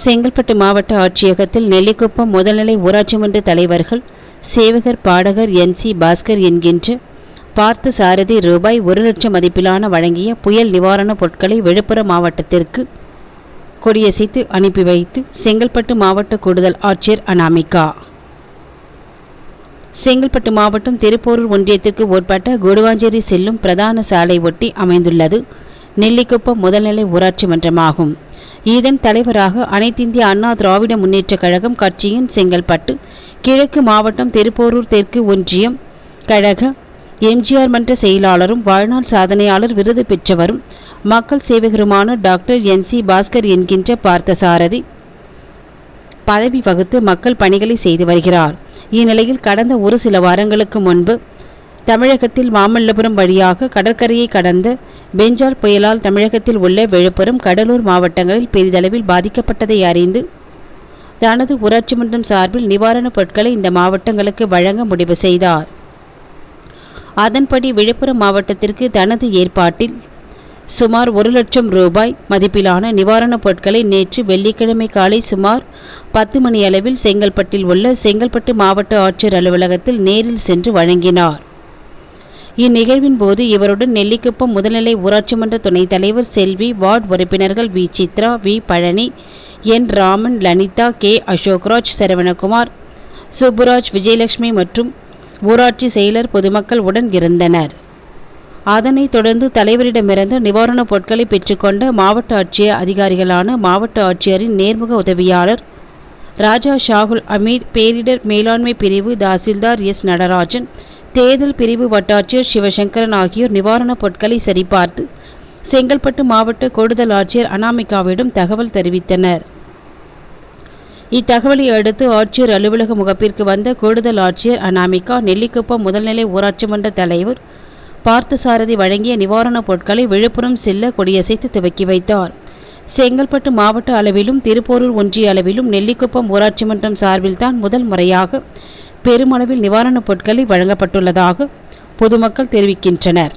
செங்கல்பட்டு மாவட்ட ஆட்சியகத்தில் நெல்லிக்குப்பம் முதல்நிலை ஊராட்சி மன்ற தலைவர்கள் சேவகர் பாடகர் என் சி பாஸ்கர் என்கின்ற பார்த்த சாரதி ரூபாய் ஒரு லட்சம் மதிப்பிலான வழங்கிய புயல் நிவாரணப் பொருட்களை விழுப்புரம் மாவட்டத்திற்கு கொடியசைத்து அனுப்பி வைத்து செங்கல்பட்டு மாவட்ட கூடுதல் ஆட்சியர் அனாமிகா. செங்கல்பட்டு மாவட்டம் திருப்போரூர் ஒன்றியத்திற்கு உட்பட்ட குடுவாஞ்சேரி செல்லும் பிரதான சாலை ஒட்டி அமைந்துள்ளது நெல்லிக்குப்பம் முதல்நிலை ஊராட்சி மன்றமாகும். இதன் தலைவராக அனைத்திந்திய அண்ணா திராவிட முன்னேற்றக் கழகம் கட்சியின் செங்கல்பட்டு கிழக்கு மாவட்டம் திருப்போரூர் தெற்கு ஒன்றியம் கழக எம்ஜிஆர் மன்ற செயலாளரும் வாழ்நாள் சாதனையாளர் விருது பெற்றவரும் மக்கள் சேவகருமான டாக்டர் என் சி பாஸ்கர் என்கின்ற பார்த்தசாரதி பதவி வகுத்து மக்கள் பணிகளை செய்து வருகிறார். இந்நிலையில் கடந்த ஒரு சில வாரங்களுக்கு முன்பு தமிழகத்தில் மாமல்லபுரம் வழியாக கடற்கரையை கடந்த பெஞ்சால் புயலால் தமிழகத்தில் உள்ள விழுப்புரம் கடலூர் மாவட்டங்களில் பெரிதளவில் பாதிக்கப்பட்டதை அறிந்து தனது ஊராட்சி மன்றம் சார்பில் நிவாரணப் பொருட்களை இந்த மாவட்டங்களுக்கு வழங்க முடிவு செய்தார். அதன்படி விழுப்புரம் மாவட்டத்திற்கு தனது ஏற்பாட்டில் சுமார் ஒரு லட்சம் ரூபாய் மதிப்பிலான நிவாரணப் பொருட்களை நேற்று வெள்ளிக்கிழமை காலை சுமார் பத்து மணி அளவில் செங்கல்பட்டில் உள்ள செங்கல்பட்டு மாவட்ட ஆட்சியர் அலுவலகத்தில் நேரில் சென்று வழங்கினார். இந்நிகழ்வின் போது இவருடன் நெல்லிக்குப்பம் முதல்நிலை ஊராட்சி மன்ற துணைத் தலைவர் செல்வி வார்டு உறுப்பினர்கள் V. Chitra V. Palani N. Raman Lalitha K. Ashokraj Saravanakumar Subburaj Vijayalakshmi மற்றும் ஊராட்சி செயலர் பொதுமக்கள் உடன் இருந்தனர். அதனைத் தொடர்ந்து தலைவரிடமிருந்து நிவாரணப் பொருட்களை பெற்றுக்கொண்ட மாவட்ட ஆட்சியர் அதிகாரிகளான மாவட்ட ஆட்சியரின் நேர்முக உதவியாளர் ராஜா ஷாகுல் அமீர் பேரிடர் மேலாண்மை பிரிவு தாசில்தார் எஸ் நடராஜன் தேர்தல் பிரிவு வட்டாட்சியர் சிவசங்கரன் ஆகியோர் நிவாரணப் பொருட்களை சரிபார்த்து செங்கல்பட்டு மாவட்ட கூடுதல் ஆட்சியர் அனாமிகாவிடம் தகவல் தெரிவித்தனர். இத்தகவலை அடுத்து ஆட்சியர் அலுவலக முகப்பிற்கு வந்த கூடுதல் ஆட்சியர் அனாமிகா நெல்லிக்குப்பம் முதல்நிலை ஊராட்சி மன்ற தலைவர் பார்த்தசாரதி வழங்கிய நிவாரணப் பொருட்களை விழுப்புரம் செல்ல கொடியசைத்து துவக்கி வைத்தார். செங்கல்பட்டு மாவட்ட அளவிலும் திருப்போரூர் ஒன்றிய அளவிலும் நெல்லிக்குப்பம் ஊராட்சி மன்றம் சார்பில்தான் முதல் முறையாக பெருமளவில் நிவாரணப் பொருட்களை வழங்கப்பட்டுள்ளதாக பொதுமக்கள் தெரிவிக்கின்றனர்.